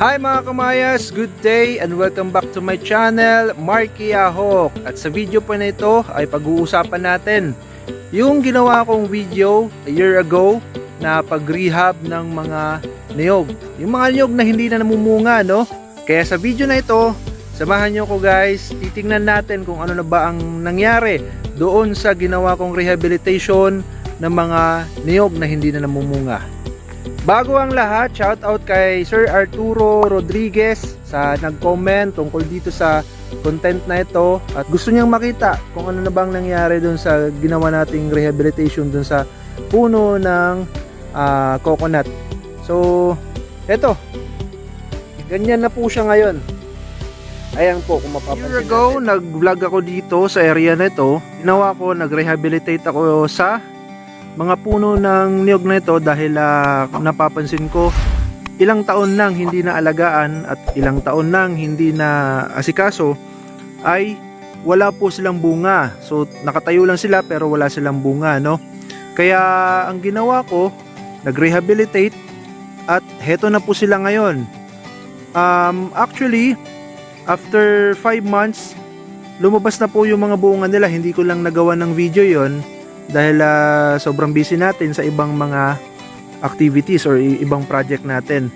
Hi mga kamayas, good day and welcome back to my channel, Marky Ahok. At sa video po na ito ay pag-uusapan natin yung ginawa kong video a year ago na pag-rehab ng mga niyog. Yung mga niyog na hindi na namumunga, no? Kaya sa video na ito, samahan nyo ko guys, titingnan natin kung ano na ba ang nangyari doon sa ginawa kong rehabilitation ng mga niyog na hindi na namumunga. Bago ang lahat, shout out kay Sir Arturo Rodriguez sa nag-comment tungkol dito sa content na ito at gusto niyang makita kung ano na bang nangyari doon sa ginawa nating rehabilitation doon sa puno ng ah, coconut. So, eto. Ganyan na po siya ngayon. Ayan po kung mapapansin Year ago, nag-vlog ako dito sa area na ito. Ginawa ko, nag-rehabilitate ako sa mga puno ng niyog na ito dahil ah, napapansin ko ilang taon nang hindi na alagaan at ilang taon nang hindi na asikaso ay wala po silang bunga. So nakatayo lang sila pero wala silang bunga, no? Kaya ang ginawa ko, nag-rehabilitate at heto na po sila ngayon. Um, actually, after 5 months, lumabas na po yung mga bunga nila. Hindi ko lang nagawa ng video yon dahil ah, sobrang busy natin sa ibang mga activities or ibang project natin.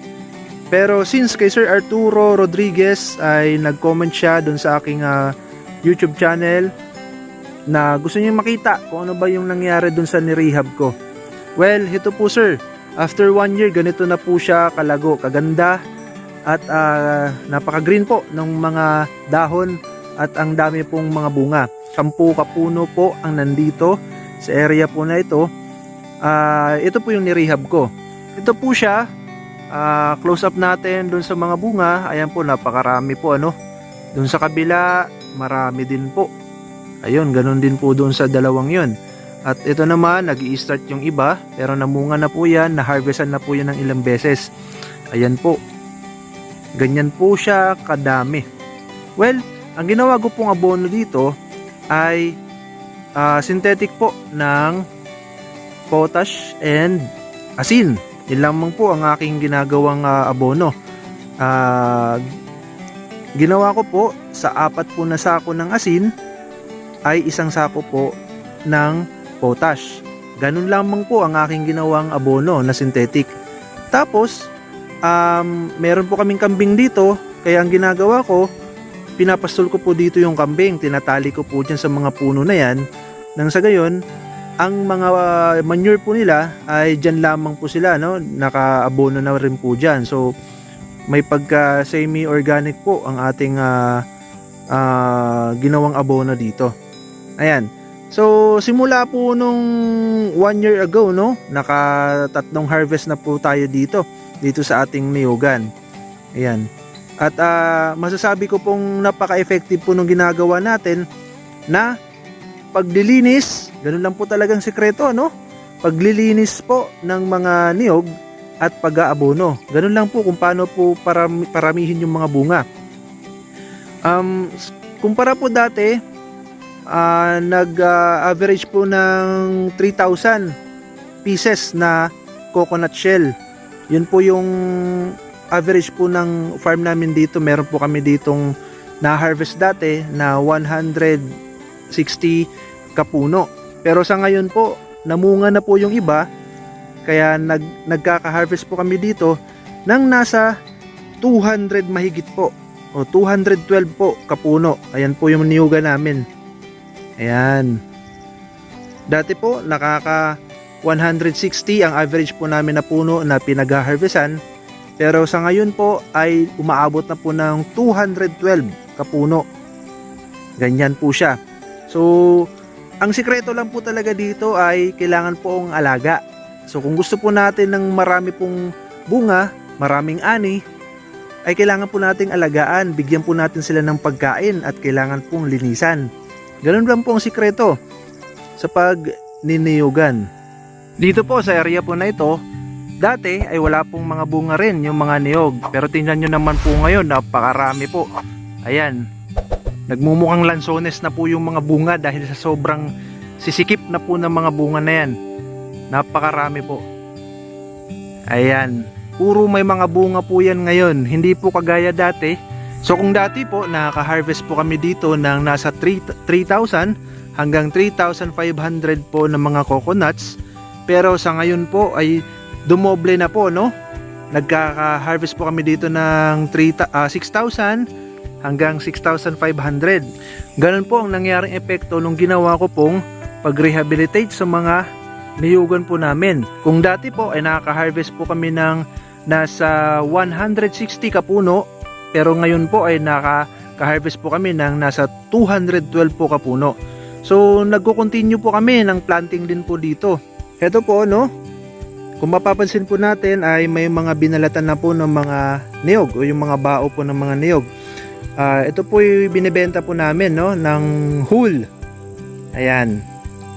Pero since kay Sir Arturo Rodriguez ay nag-comment siya dun sa aking ah, YouTube channel na gusto niya makita kung ano ba yung nangyari dun sa nirehab ko. Well, ito po sir, after one year ganito na po siya kalago, kaganda at ah, napaka-green po ng mga dahon at ang dami pong mga bunga. Sampu kapuno po ang nandito sa area po na ito. Ah, ito po yung nirehab ko. Ito po siya. Ah, close up natin doon sa mga bunga. Ayan po, napakarami po ano. Doon sa kabila, marami din po. Ayun, ganun din po doon sa dalawang yon. At ito naman, nag start yung iba, pero namunga na po yan, na-harvestan na po yan ng ilang beses. Ayan po. Ganyan po siya kadami. Well, ang ginawa ko pong abono dito ay ah, synthetic po ng potash and asin. Yun lamang po ang aking ginagawang ah, abono. Ah, ginawa ko po sa apat po na sako ng asin ay isang sako po ng potash. Ganun lamang po ang aking ginawang abono na synthetic. Tapos, um, meron po kaming kambing dito, kaya ang ginagawa ko, pinapastol ko po dito yung kambing, tinatali ko po dyan sa mga puno na yan, nang sa gayon, ang mga uh, manure po nila ay dyan lamang po sila, no? Nakaabono na rin po dyan. So, may pagka semi-organic po ang ating ah, ah, ginawang abono dito. Ayan. So, simula po nung one year ago, no? Nakatatlong harvest na po tayo dito, dito sa ating niyugan. Ayan. At ah, masasabi ko pong napaka-effective po nung ginagawa natin na paglilinis, ganun lang po talagang sekreto, no? Paglilinis po ng mga niyog at pag-aabono. Ganun lang po kung paano po parami, paramihin yung mga bunga. Um, kumpara po dati, ah, nag-average po ng 3,000 pieces na coconut shell. Yun po yung average po ng farm namin dito. Meron po kami ditong na-harvest dati na 160 kapuno. Pero sa ngayon po, namunga na po yung iba. Kaya nag, nagkaka-harvest po kami dito ng nasa 200 mahigit po. O 212 po kapuno. Ayan po yung niyuga namin. Ayan. Dati po, nakaka 160 ang average po namin na puno na pinag-harvestan. Pero sa ngayon po ay umaabot na po ng 212 kapuno. Ganyan po siya. So, ang sikreto lang po talaga dito ay kailangan po ang alaga. So, kung gusto po natin ng marami pong bunga, maraming ani, ay kailangan po nating alagaan, bigyan po natin sila ng pagkain at kailangan pong linisan. Ganun lang po ang sikreto sa pagniniyugan. Dito po sa area po na ito, dati ay wala pong mga bunga rin yung mga niyog. Pero tingnan nyo naman po ngayon, napakarami po. Ayan, nagmumukhang lansones na po yung mga bunga dahil sa sobrang sisikip na po ng mga bunga na yan. Napakarami po. Ayan. puro may mga bunga po yan ngayon. Hindi po kagaya dati. So kung dati po nakaka-harvest po kami dito ng nasa 3 3,000 hanggang 3,500 po ng mga coconuts. Pero sa ngayon po ay dumoble na po no. Nagkaka-harvest po kami dito ng 3, ah, 6,000 hanggang 6,500. Ganun po ang nangyaring epekto nung ginawa ko pong pag-rehabilitate sa mga niyugan po namin. Kung dati po ay nakaka-harvest po kami ng nasa 160 kapuno, pero ngayon po ay nakaka-harvest po kami ng nasa 212 po kapuno. So nagko-continue po kami ng planting din po dito. Ito po no, kung mapapansin po natin ay may mga binalatan na po ng mga niyog o yung mga bao po ng mga niyog. Ah, ito po yung binibenta po namin no ng hull. Ayan.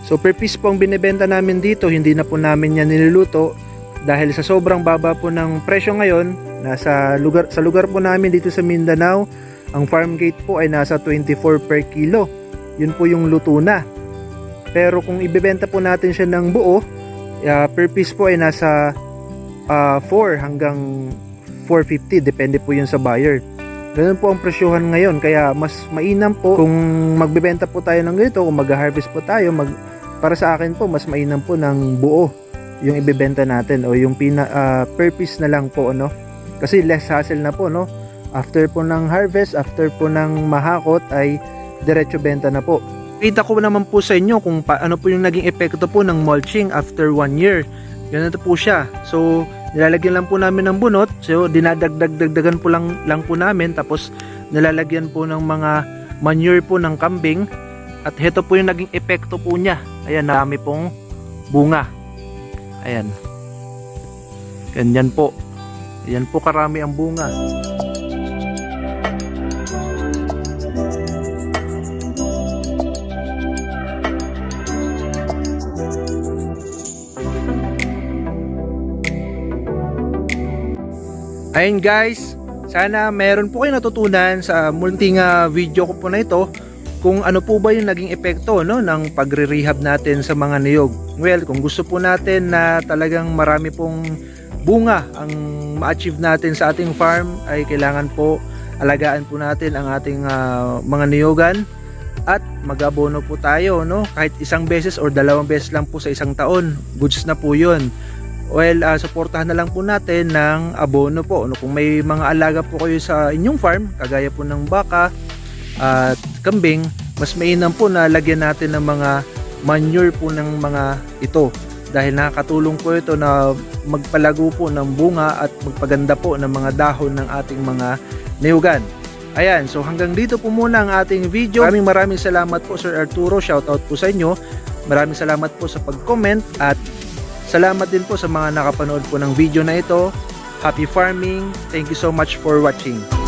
So per piece po ang binibenta namin dito, hindi na po namin yan niluluto dahil sa sobrang baba po ng presyo ngayon, nasa lugar sa lugar po namin dito sa Mindanao, ang farm gate po ay nasa 24 per kilo. Yun po yung luto na. Pero kung ibebenta po natin siya ng buo, ah, per piece po ay nasa ah, 4 hanggang 450 depende po yun sa buyer. Ganun po ang presyohan ngayon kaya mas mainam po kung magbebenta po tayo ng ganito, kung mag-harvest po tayo, mag para sa akin po mas mainam po ng buo yung ibebenta natin o yung pina, ah, per piece na lang po no. Kasi less hassle na po no. After po ng harvest, after po ng mahakot ay diretso benta na po. Kita ko naman po sa inyo kung paano po yung naging epekto po ng mulching after one year. Ganito po siya. So, nilalagyan lang po namin ng bunot. So, dinadagdag-dagdagan po lang, lang po namin. Tapos, nilalagyan po ng mga manure po ng kambing. At ito po yung naging epekto po niya. Ayan, dami pong bunga. Ayan. Ganyan po. Ayan po karami ang bunga. Ayun guys, sana meron po kayo natutunan sa munting ah, video ko po na ito kung ano po ba yung naging epekto no, ng pagre-rehab natin sa mga niyog. Well, kung gusto po natin na talagang marami pong bunga ang ma-achieve natin sa ating farm ay kailangan po alagaan po natin ang ating ah, mga niyogan at mag-abono po tayo no kahit isang beses or dalawang beses lang po sa isang taon. Goods na po yun well ah, suportahan na lang po natin ng abono po no kung may mga alaga po kayo sa inyong farm kagaya po ng baka at kambing mas mainam po na lagyan natin ng mga manure po ng mga ito dahil nakakatulong po ito na magpalago po ng bunga at magpaganda po ng mga dahon ng ating mga niyugan. Ayan, so hanggang dito po muna ang ating video. Maraming maraming salamat po Sir Arturo, shoutout po sa inyo. Maraming salamat po sa pag-comment at salamat din po sa mga nakapanood po ng video na ito. Happy farming. Thank you so much for watching.